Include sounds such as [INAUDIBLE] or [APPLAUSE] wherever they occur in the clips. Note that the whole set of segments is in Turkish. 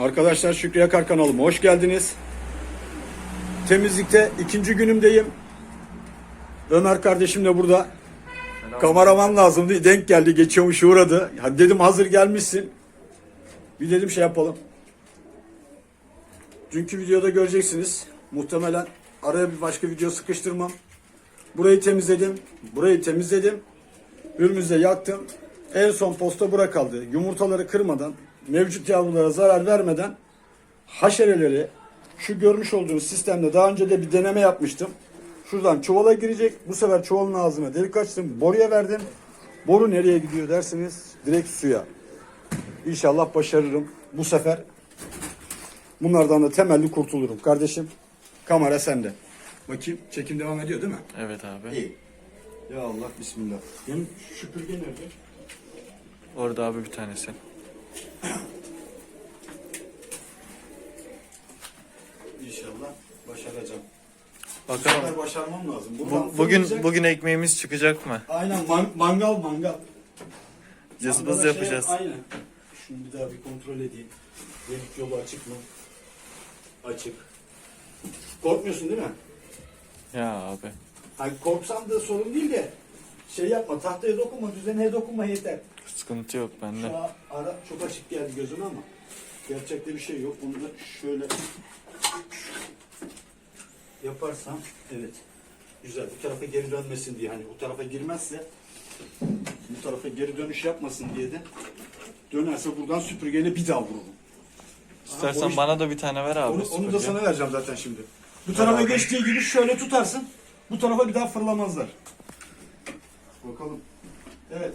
Arkadaşlar Şükrü Yakar kanalıma hoş geldiniz. Temizlikte ikinci günümdeyim. Ömer kardeşim de burada. Kameraman lazımdı. Denk geldi. Geçiyormuş uğradı. Hadi dedim hazır gelmişsin. Bir dedim şey yapalım. Dünkü videoda göreceksiniz. Muhtemelen araya bir başka video sıkıştırmam. Burayı temizledim. Burayı temizledim. Ürümüzde yaktım. En son posta bura kaldı. Yumurtaları kırmadan, mevcut yavrulara zarar vermeden haşereleri şu görmüş olduğunuz sistemde daha önce de bir deneme yapmıştım. Şuradan çuvala girecek. Bu sefer çuvalın ağzına delik açtım. Boruya verdim. Boru nereye gidiyor dersiniz? Direkt suya. İnşallah başarırım. Bu sefer bunlardan da temelli kurtulurum. Kardeşim kamera sende. Bakayım çekim devam ediyor değil mi? Evet abi. İyi. Ya Allah bismillah. Benim süpürge nerede? Orada abi bir tanesi. İnşallah başaracağım. Bu Bakalım. sefer başarmam lazım. Bu, bugün fırlayacak. bugün ekmeğimiz çıkacak mı? Aynen man- mangal mangal. Cızbız Mangala şey- yapacağız. aynen. Şunu bir daha bir kontrol edeyim. Delik yolu açık mı? Açık. Korkmuyorsun değil mi? Ya abi. Hani korksan da sorun değil de şey yapma tahtaya dokunma düzeneye dokunma yeter. Sıkıntı yok Şu bende. an ara çok açık geldi gözüme ama gerçekte bir şey yok. Bunu da şöyle yaparsam evet güzel bu tarafa geri dönmesin diye hani bu tarafa girmezse bu tarafa geri dönüş yapmasın diye de dönerse buradan süpürgeyle bir daha vururum. İstersen iş- bana da bir tane ver abi. Onu, onu da sana vereceğim zaten şimdi. Bu tarafa abi. geçtiği gibi şöyle tutarsın. Bu tarafa bir daha fırlamazlar. Bakalım. Evet.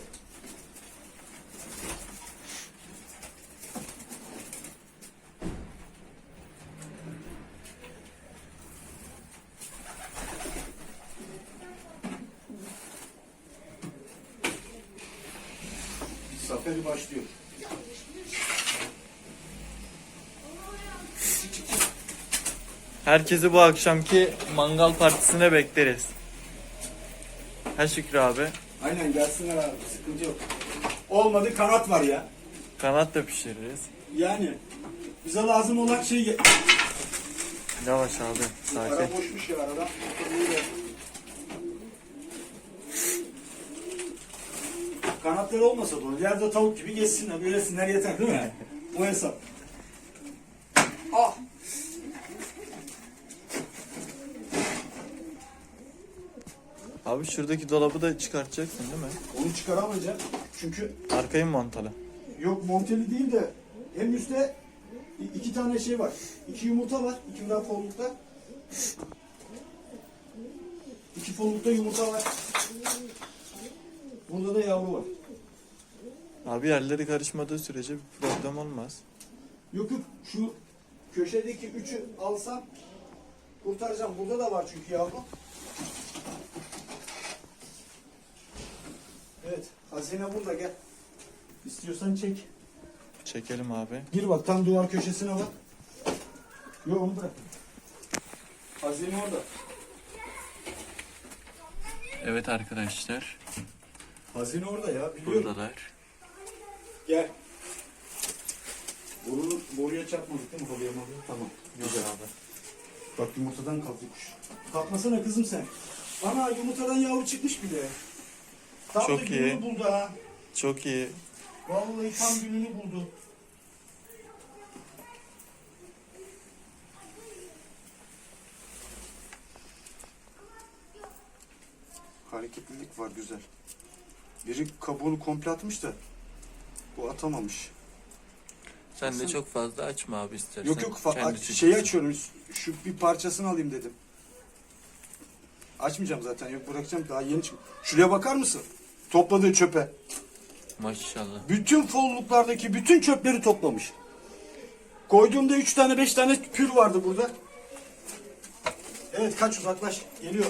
Herkesi bu akşamki mangal partisine bekleriz. Ha Şükrü abi. Aynen gelsinler abi sıkıntı yok. Olmadı kanat var ya. Kanat da pişiririz. Yani bize lazım olan şey Yavaş abi. Ara Sakin. boşmuş ya arada. Kanatları olmasa da olur. Yerde tavuk gibi geçsinler, böylesinler yeter değil mi? [LAUGHS] O hesap. Ah! Abi şuradaki dolabı da çıkartacaksın değil mi? Onu çıkaramayacağım. Çünkü Arkayı mı montalı? yok monteli değil de hem üstte i- iki tane şey var. İki yumurta var. iki daha follukta. İki follukta yumurta var. Burada da yavru var. Abi yerleri karışmadığı sürece bir problem olmaz. Yok yok şu köşedeki üçü alsam kurtaracağım. Burada da var çünkü yavru. Evet hazine burada gel. İstiyorsan çek. Çekelim abi. Gir bak tam duvar köşesine bak. Yok onu bırak. Hazine orada. Evet arkadaşlar. Hazine orada ya biliyorum. Buradalar. Gel. Boru, boruya çarpmadık değil mi? Halıya malıya. Tamam. Güzel. abi. Bak yumurtadan kalktı kuş. Kalkmasana kızım sen. Ana yumurtadan yavru çıkmış bile. Tam Çok da iyi. buldu ha. Çok iyi. Vallahi tam gününü buldu. Hareketlilik var güzel. Biri kabuğunu komple atmış da bu atamamış. Sen de çok fazla açma abi istersen. Yok yok fa- Kendi aç- çıksın. şeyi açıyorum. Şu bir parçasını alayım dedim. Açmayacağım zaten. Yok bırakacağım daha yeni çık. Şuraya bakar mısın? Topladığı çöpe. Maşallah. Bütün folluklardaki bütün çöpleri toplamış. Koyduğumda üç tane beş tane pür vardı burada. Evet kaç uzaklaş. Geliyor.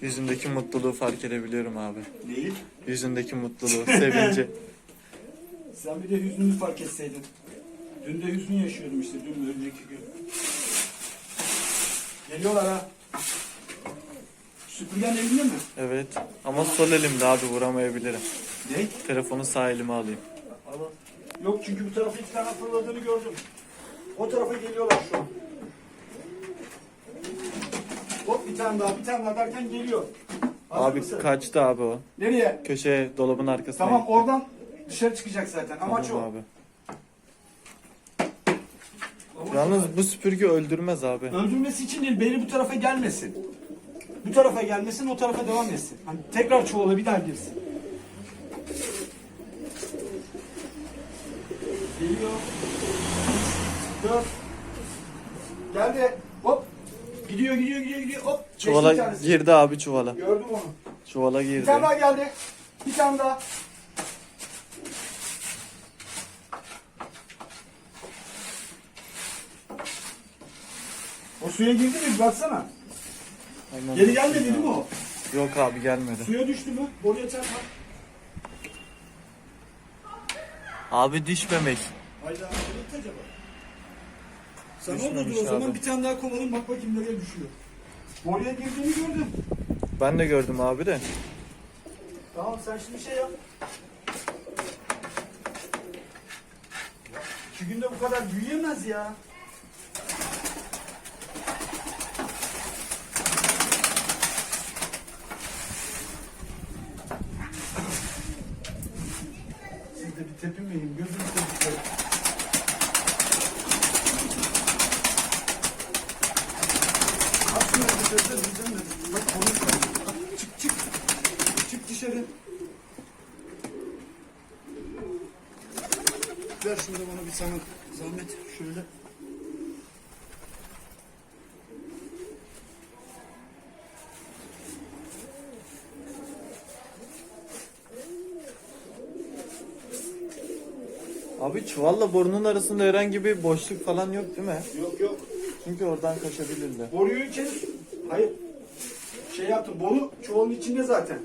Yüzündeki mutluluğu fark edebiliyorum abi. Değil. Yüzündeki mutluluğu, sevinci. [LAUGHS] Sen bir de hüznünü fark etseydin. Dün de hüznü yaşıyordum işte dün önceki gün. Geliyorlar ha. Süpürgen elinde mi? Evet. Ama sol elimde abi vuramayabilirim. Ne? Telefonu sağ elime alayım. Yok çünkü bu tarafa iki tane fırladığını gördüm. O tarafa geliyorlar şu an. Hop bir tane daha bir tane daha derken geliyor. Hazır Abi mısın? kaçtı abi o. Nereye? Köşeye dolabın arkasına. Tamam gitti. oradan dışarı çıkacak zaten. Amaç o. abi. Amaç Yalnız o. bu süpürge öldürmez abi. öldürmesi için değil, beni bu tarafa gelmesin. Bu tarafa gelmesin, o tarafa devam etsin. Hani tekrar çuvala bir daha girsin. Geliyor. Dört. Geldi. Hop. Gidiyor, gidiyor, gidiyor, gidiyor. Hop. Bir Çuvala girdi abi çuvala. Gördüm onu. Çuvala Bir girdi. tane daha geldi. Bir tane daha. Suya girdi mi? Baksana. Hemen Geri gelmedi değil mi o? Yok abi gelmedi. Suya düştü mü? Oraya çarpma. Abi düşmemek. Hayda, nereye acaba? Sen Düşmemiş dur o zaman abi. bir tane daha kovalım bak bakayım nereye düşüyor. Oraya girdiğini gördüm. Ben de gördüm abi de. Tamam sen şimdi şey yap. İki günde bu kadar büyüyemez ya. Siz de bir tepinmeyin. Gözünü seveyim. Aslında bir sözler diyeceğim de. Bak konuşma. Çık çık. Çık dışarı. Ver şunu da bana bir sana zahmet şöyle. Abi çuvalla borunun arasında herhangi bir boşluk falan yok değil mi? Yok yok. Çünkü oradan kaçabilirler. Boruyu içeri... Hayır. Şey yaptım. Boru çuvalın içinde zaten.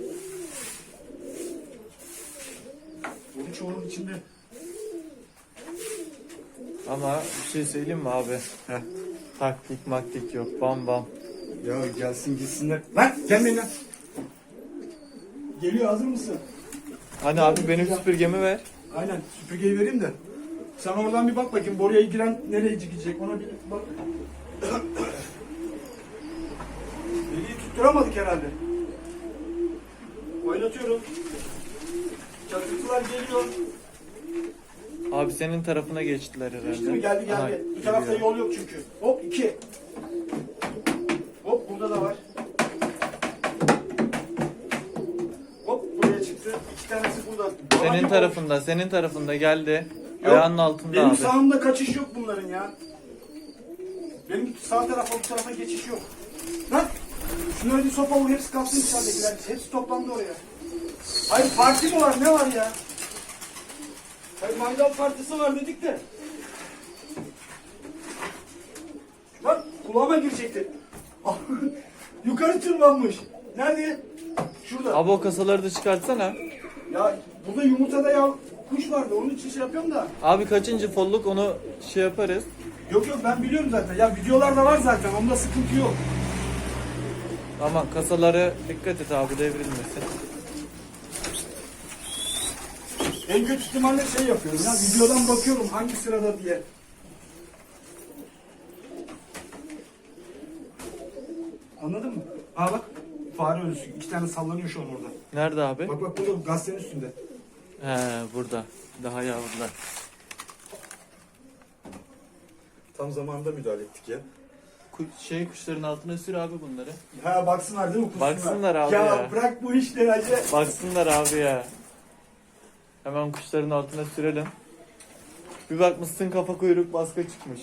Boru çuvalın içinde. Ama bir şey söyleyeyim mi abi? Heh. [LAUGHS] Taktik maktik yok. Bam bam. Ya gelsin gitsinler. Lan gel benimle. Geliyor hazır mısın? Hani abi benim süpürgemi ver. Aynen süpürgeyi vereyim de. Sen oradan bir bak bakayım boruya giren nereye gidecek ona bir bak. [COUGHS] Deliği tutturamadık herhalde. Oynatıyorum. Çatırtılar geliyor. Abi senin tarafına geçtiler herhalde. Geçti mi? Geldi Aha, geldi. Bu tarafta geliyor. yol yok çünkü. Hop iki. Hop burada da var. Hop buraya çıktı. İki tanesi burada. Senin Hangi tarafında, senin tarafında geldi. Yok, Ayağının altında Benim abi. sağımda kaçış yok bunların ya. Benim sağ tarafa bu tarafa geçiş yok. Lan şunları bir sopa vur hepsi kalksın içeridekiler. Hepsi toplandı oraya. Hayır parti mi var ne var ya? Hayır mangal partisi var dedik de. Lan kulağıma girecekti. [LAUGHS] Yukarı tırmanmış. Nerede? Şurada. Abi o kasaları da çıkartsana. Ya burada yumurtada ya kuş vardı onun için şey yapıyorum da. Abi kaçıncı folluk onu şey yaparız. Yok yok ben biliyorum zaten. Ya videolarda var zaten. Onda sıkıntı yok. Ama kasaları dikkat et abi devrilmesin. En kötü ihtimalle şey yapıyorum ya. Videodan bakıyorum hangi sırada diye. Anladın mı? Aa bak. Fare ölüsü. İki tane sallanıyor şu an orada. Nerede abi? Bak bak burada gazetenin üstünde. He burada. Daha yavrular. Tam zamanında müdahale ettik ya. Ku- şey kuşların altına sür abi bunları. Ha baksınlar değil mi? Baksınlar abi ya. ya. bırak bu işleri hacı. Baksınlar abi ya. Hemen kuşların altına sürelim. Bir bakmışsın kafa kuyruk baska çıkmış.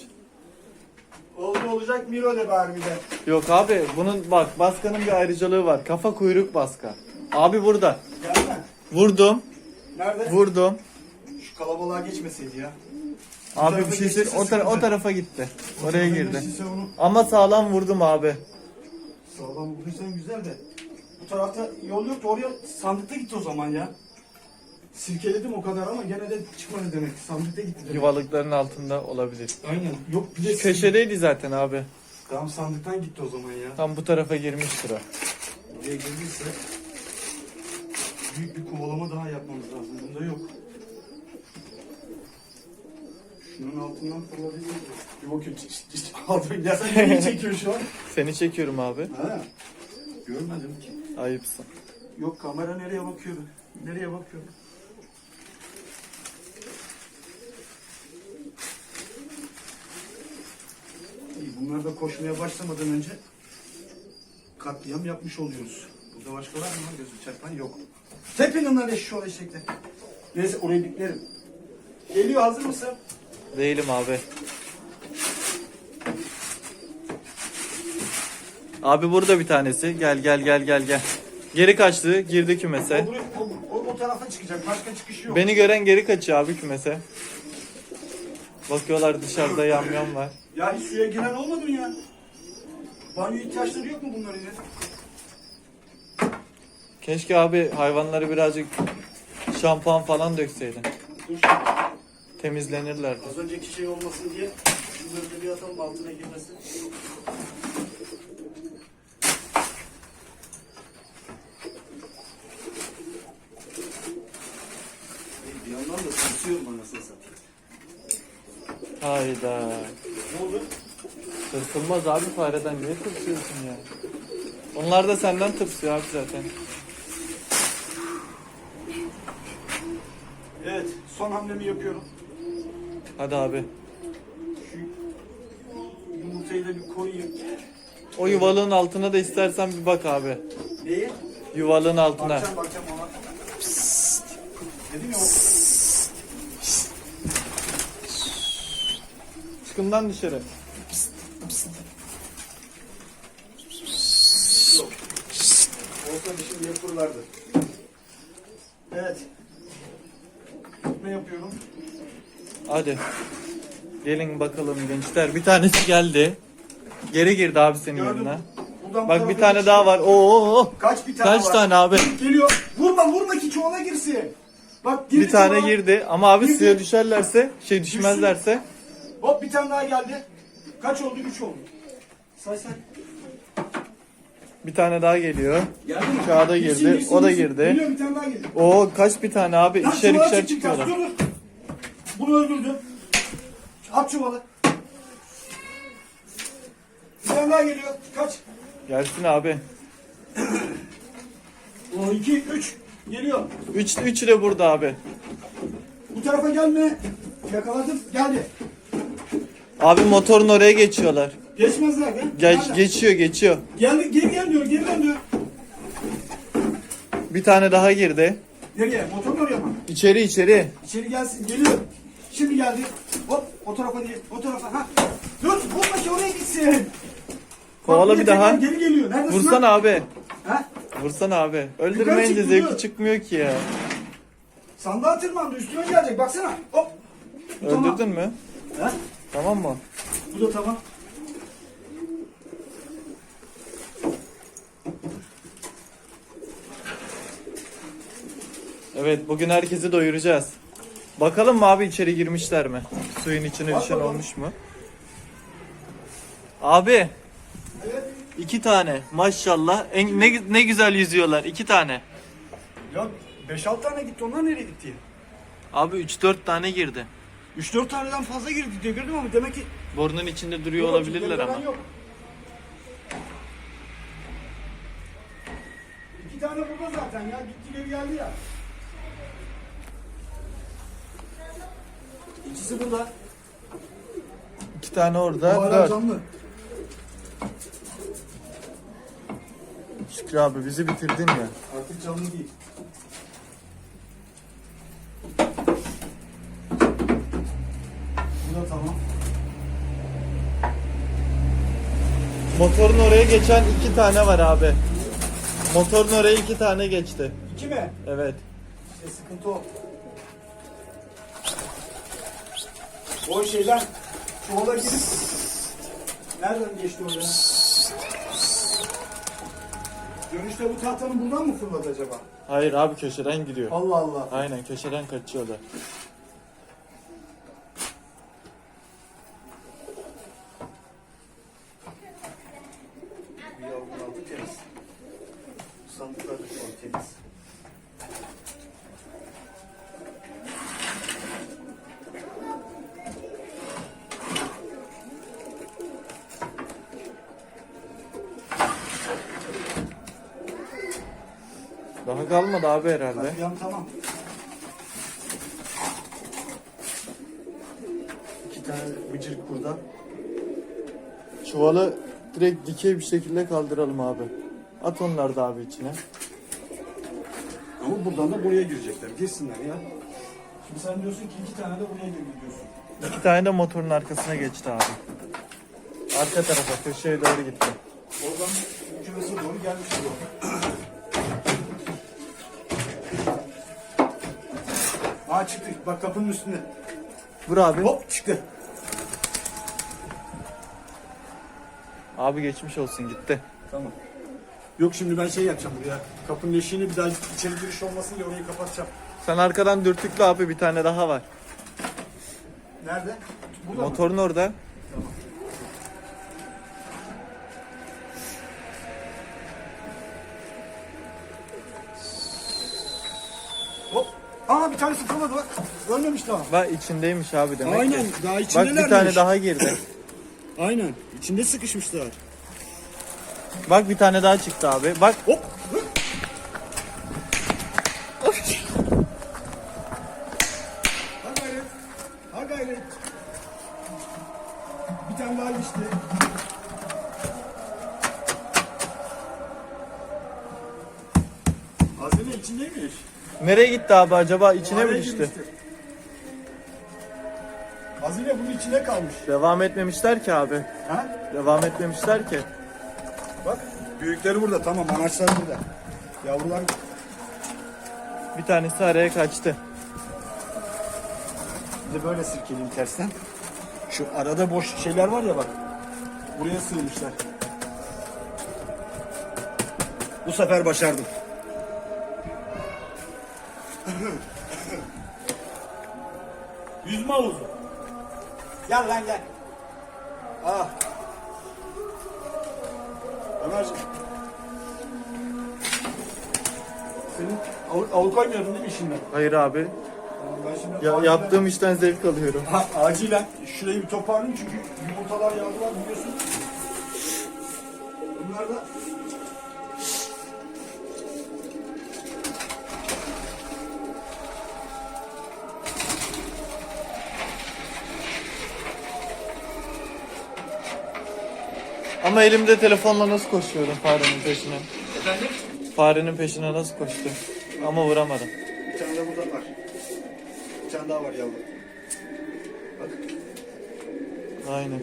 Oldu olacak Miro de bari bir de. Yok abi bunun bak baskanın bir ayrıcalığı var. Kafa kuyruk baska. Abi burada. Gelme. Vurdum. Nerede? Vurdum. Şu kalabalığa geçmeseydi ya. Abi bir şey geçirse O, tara- o sıkıntı. tarafa gitti. Oraya girdi. geçtiyse onu Ama sağlam vurdum abi. Sağlam vurduysan güzel de. Bu tarafta yol yoktu oraya sandıkta gitti o zaman ya. Sirkeledim o kadar ama gene de çıkmadı demek. Sandıkta gitti demek. Yuvalıkların altında olabilir. Aynen. Yok bir de Köşedeydi zaten abi. Tamam sandıktan gitti o zaman ya. Tam bu tarafa girmiştir o. Buraya girdiyse büyük bir kovalama daha yapmamız lazım. Bunda yok. Şunun altından fırladıysa bir bakayım. Çık, çık, çık. Aldım. Ya sen neyi [LAUGHS] çekiyorsun şu an? Seni çekiyorum abi. Ha. Görmedim ki. Ayıpsın. Yok kamera nereye bakıyor? Nereye bakıyor? İyi, bunlar da koşmaya başlamadan önce katliam yapmış oluyoruz. Burada başka var mı lan gözü çarpan? Yok. Tepin onları eşşoğlu eşekler. Neyse orayı diklerim. Geliyor hazır mısın? Değilim abi. Abi burada bir tanesi. Gel gel gel gel gel. Geri kaçtı. Girdi kümese. O, o, o, o tarafa çıkacak. Başka çıkış yok. Beni gören geri kaçıyor abi kümese. Bakıyorlar dışarıda yamyam var. Ya hiç suya giren olmadı mı ya? Banyo ihtiyaçları yok mu bunların ya? Keşke abi hayvanları birazcık şampuan falan dökseydin. Dur şimdi. Temizlenirlerdi. Az önceki şey olmasın diye şunları da bir atalım altına girmesin. Bir yandan da anasını satayım. Hayda. Ne oldu? Tırsılmaz abi fareden niye tırsıyorsun ya? Onlar da senden tırsıyor abi zaten. Evet, son hamlemi yapıyorum. Hadi abi. Şu yumurtayı da bir koyayım. O yuvalığın altına da istersen bir bak abi. Neyi? Yuvalığın altına. Bakacağım bakacağım ona. Dedim ya o Çıkımdan dışarı. yok. Olsa şimdi yapırlardı. Evet. Ne yapıyorum? Hadi. Gelin bakalım gençler. Bir tanesi geldi. Geri girdi abi senin Gördüm. yanına. Buradan bu Bak bir tane daha var. Oo. Kaç bir tane Kaç var? tane abi? Geliyor. Vurma vurma ki çuvala girsin. Bak girdi Bir tane çuvala. girdi ama abi Girdi. suya düşerlerse, şey düşmezlerse Hop bir tane daha geldi. Kaç oldu? Üç oldu. Say say. bir tane daha geliyor. Geldi mi? Kağıda girdi, girsin, o da girdi. Geliyor bir tane daha geldi. Oo kaç bir tane abi? Lan İkişer çuvala ikişer çıktı, çıkıyorlar. dur, dur. Bunu öldürdüm. At çuvalı. Bir tane daha geliyor. Kaç? Gelsin abi. O iki, üç. Geliyor. Üç, üçü de burada abi. Bu tarafa gelme. Yakaladım. Geldi. Abi motorun oraya geçiyorlar. Geçmezler be. Geç, Nerede? geçiyor geçiyor. Geldi, geri gel diyor, geri dön diyor. Bir tane daha girdi. Nereye? Motorun oraya mı? İçeri içeri. İçeri gelsin, geliyor. Şimdi geldi. Hop, o tarafa değil, o tarafa. Ha. Dur, vurma ki oraya gitsin. Kovala Bak, bir daha. Geri geliyor. Neredesin Vursana lan? abi. Ha? Vursana abi. Öldürmeyince çık, zevki dur. çıkmıyor ki ya. Sandığa tırmandı, üstüne gelecek. Baksana. Hop. Öldürdün mü? Ha? Tamam mı? Bu da tamam. Evet bugün herkesi doyuracağız. Bakalım mı abi içeri girmişler mi? Suyun içine Bak düşen bakalım. olmuş mu? Abi Evet. iki tane maşallah. En, ne, ne güzel yüzüyorlar iki tane. Ya 5-6 tane gitti, onlar nereye gitti? Abi 3-4 tane girdi. 3-4 taneden fazla girdi diye gördüm ama demek ki... Burnun içinde duruyor Yok, olabilirler ama. Yok. İki tane burada zaten ya, gitti geri geldi ya. İkisi burada. İki tane Bu orada. hala Dört. canlı. Şükrü abi bizi bitirdin ya. Artık canlı değil. Bu da tamam. Motorun oraya geçen iki tane var abi. Motorun oraya iki tane geçti. İki mi? Evet. İşte sıkıntı o. O şeyden çuvala girip nereden geçti oraya? Dönüşte bu tahtanın buradan mı fırladı acaba? Hayır abi köşeden gidiyor. Allah Allah. Aynen köşeden kaçıyorlar. temiz. Sandıklar da şu an temiz. Daha kalmadı abi herhalde. Katliam tamam. İki tane bıcırık burada. Çuvalı direkt dikey bir şekilde kaldıralım abi. At onları da abi içine. Ama buradan da buraya girecekler. Girsinler ya. Şimdi sen diyorsun ki iki tane de buraya girdi diyorsun. İki tane de motorun arkasına geçti abi. Arka tarafa köşeye doğru gitti. Oradan kümese doğru gelmiş bu. Aa çıktı. Bak kapının üstünde. Vur abi. Hop çıktı. Abi geçmiş olsun gitti. Tamam. Yok şimdi ben şey yapacağım buraya. Kapının eşiğini bir daha içeri giriş olmasın diye orayı kapatacağım. Sen arkadan dürtükle abi bir tane daha var. Nerede? Burada mı? Motorun orada. Hop. Aa bir tanesi fırladı bak. Ölmemiş daha. Bak içindeymiş abi demek Aynen. ki. Daha Bak içindelermiş. bir tane daha girdi. Aynen. İçinde sıkışmışlar. Bak bir tane daha çıktı abi. Bak Hop. ha gayret. Ha gayret. Bir tane daha geçti. Hazine içindeymiş. nereye gitti abi acaba içine mi düştü? İçine kalmış. Devam etmemişler ki abi. Ha? Devam etmemişler ki. Bak. Büyükleri burada tamam. Anaçlar burada. Yavrular Bir tanesi araya kaçtı. Bir de böyle sirkeleyeyim tersten. Şu arada boş şeyler var ya bak. Buraya sığmışlar. Bu sefer başardım. [LAUGHS] Yüzme havuzu. Gel lan gel. Ah. Ömerciğim. Senin av, av koymuyordun değil mi işinden? Hayır abi. Tamam, ben şimdi Ya, yaptığım işten zevk alıyorum. Ha, acilen şurayı bir toparlayın çünkü yumurtalar yavrular biliyorsun. Bunlar da Ama elimde telefonla nasıl koşuyorum farenin peşine? efendim Farenin peşine nasıl koştum? Ama vuramadım. bir tane de burada var. Bir tane daha var yavru. Bak Aynen.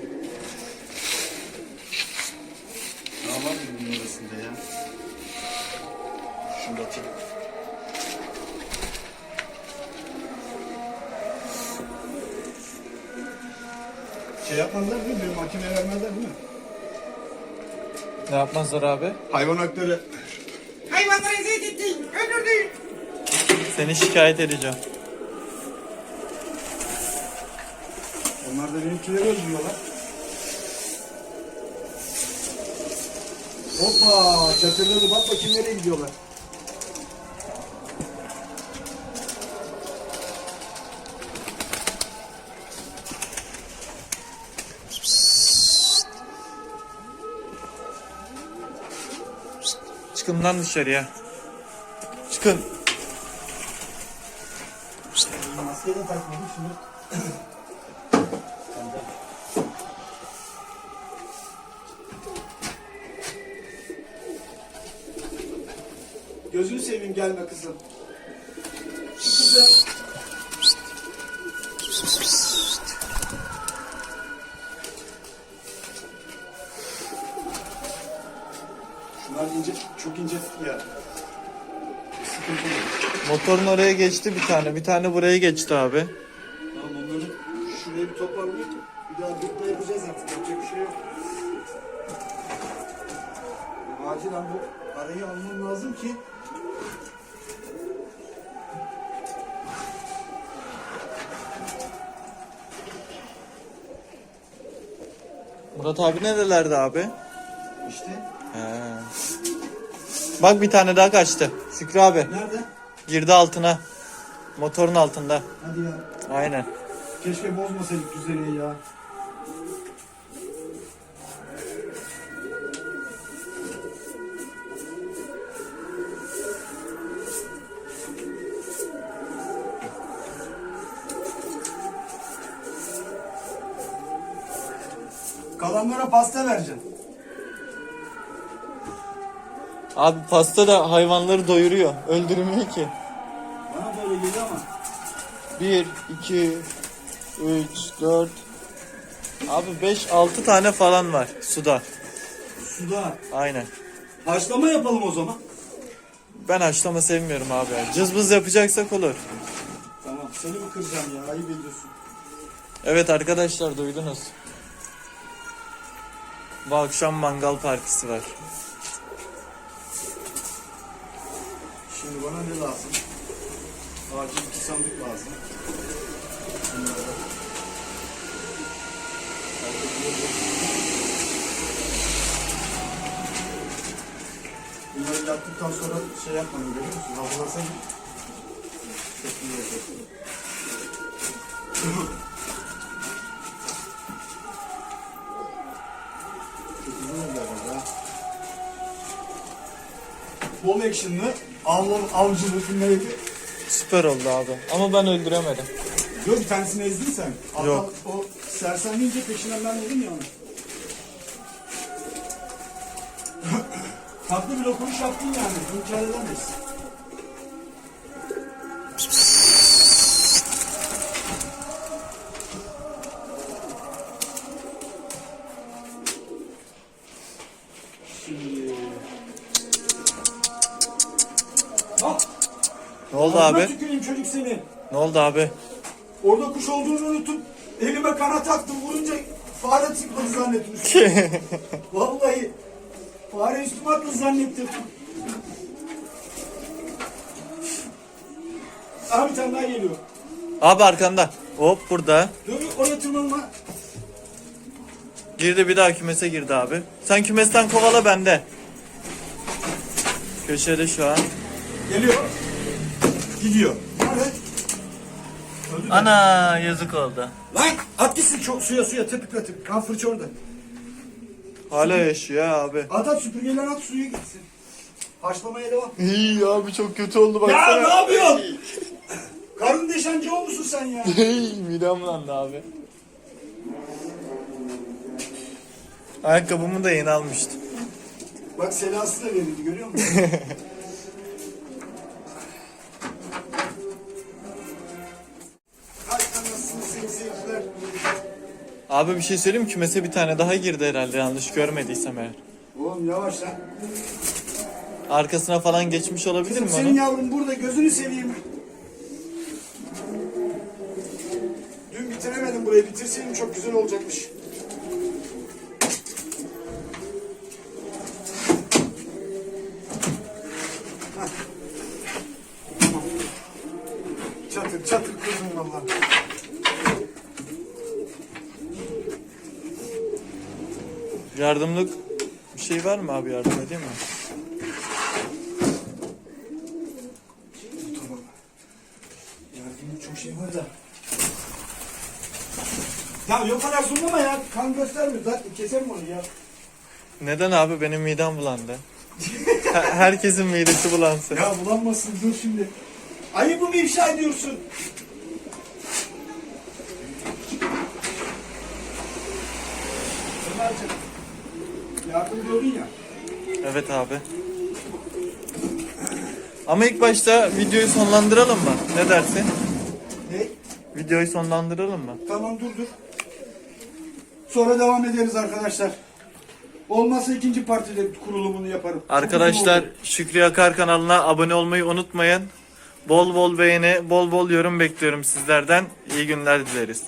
daha var bunun arasında ya? Şunu da atayım. Şey yapmazlar değil mi? Benim mahkemeye vermezler değil mi? Ne yapmazlar abi? Hayvan hakları Hayvanları eziyet ettin, öldürdün. Seni şikayet edeceğim. Onlar da benimkileri öldürüyorlar. Hoppa çatırladı bak bakayım nereye gidiyorlar. Çıkın lan dışarıya. Çıkın. Maskeyi de takmadım şimdi. Gözünü seveyim gelme kızım. Ya. Sıkıntı yok. Motorun oraya geçti bir tane. Bir tane buraya geçti abi. Tamam onları şuraya bir toparlayıp bir daha birlikte yapacağız artık. Yapacak bir şey yok. Acilen bu arayı almam lazım ki Murat abi nerelerde abi? işte He. Bak bir tane daha kaçtı. Şükrü abi. Nerede? Girdi altına. Motorun altında. Hadi ya. Aynen. Keşke bozmasaydık düzeni ya. Kalanlara pasta vereceğim. Abi pasta da hayvanları doyuruyor. Öldürmüyor ki. Bana böyle geliyor ama. 1, 2, 3, 4. Abi 5, 6 tane falan var suda. Suda. Aynen. Haşlama yapalım o zaman. Ben haşlama sevmiyorum abi. Cızbız yapacaksak olur. Tamam seni mi kıracağım ya ayıp ediyorsun. Evet arkadaşlar duydunuz. Bu akşam mangal partisi var. Şimdi bana ne lazım? Acil iki sandık lazım. Bunları. Bunları yaptıktan sonra şey yapmadım görüyor musun? Havalasan çok iyi olacak. Bol action'lı avlı, avcılı filmleri. Süper oldu abi. Ama ben öldüremedim. Yok bir tanesini ezdin sen. Hatta Yok. O sersemleyince peşinden ben dedim ya onu. [LAUGHS] Farklı bir dokunuş yaptın yani. İnkar edemeyiz. Oldu Ağzına abi? tüküreyim çocuk seni. Ne oldu abi? Orada kuş olduğunu unutup elime kanat taktım vurunca fare çıkmadı zannettim. [LAUGHS] Vallahi fare üstüme attı zannettim. Abi bir tane daha geliyor. Abi arkanda. Hop burada. Dur oraya tırmanma. Girdi bir daha kümese girdi abi. Sen kümesten kovala bende. Köşede şu an. Geliyor. Gidiyor. Mü? Ana yazık oldu. Lan at gitsin çok suya suya tepik atıp. Kan fırça orada. Hala yaşıyor abi. At at süpürgeyle at suya gitsin. Haşlamaya devam. İyi abi çok kötü oldu Ya ne yapıyorsun? Karın deşancı olmuşsun sen ya. [LAUGHS] Hey midem bulandı abi. Ayakkabımı da yeni almıştım. Bak selası da verildi görüyor musun? [LAUGHS] Abi bir şey söyleyeyim mi? Kümese bir tane daha girdi herhalde yanlış görmediysem eğer. Oğlum yavaş lan. Arkasına falan geçmiş olabilir Kızım mi senin onun? yavrum burada gözünü seveyim. Dün bitiremedim burayı. Bitirseydim çok güzel olacakmış. Yardımlık bir şey var mı abi yardım edeyim mi? Yardımın çok şey var da. Ya yok kadar zoomlama ya. Kan göstermiyor. Zaten keserim onu ya. Neden abi benim midem bulandı? Her- Herkesin midesi bulansın. Ya bulanmasın dur şimdi. Ayıbımı ifşa ediyorsun. Ömerciğim. Yardım gördün ya. Evet abi. Ama ilk başta videoyu sonlandıralım mı? Ne dersin? Ne? Videoyu sonlandıralım mı? Tamam dur dur. Sonra devam ederiz arkadaşlar. Olmazsa ikinci partide kurulumunu yaparım. Arkadaşlar. Şükrü Akar kanalına abone olmayı unutmayın. Bol bol beğeni, bol bol yorum bekliyorum sizlerden. İyi günler dileriz.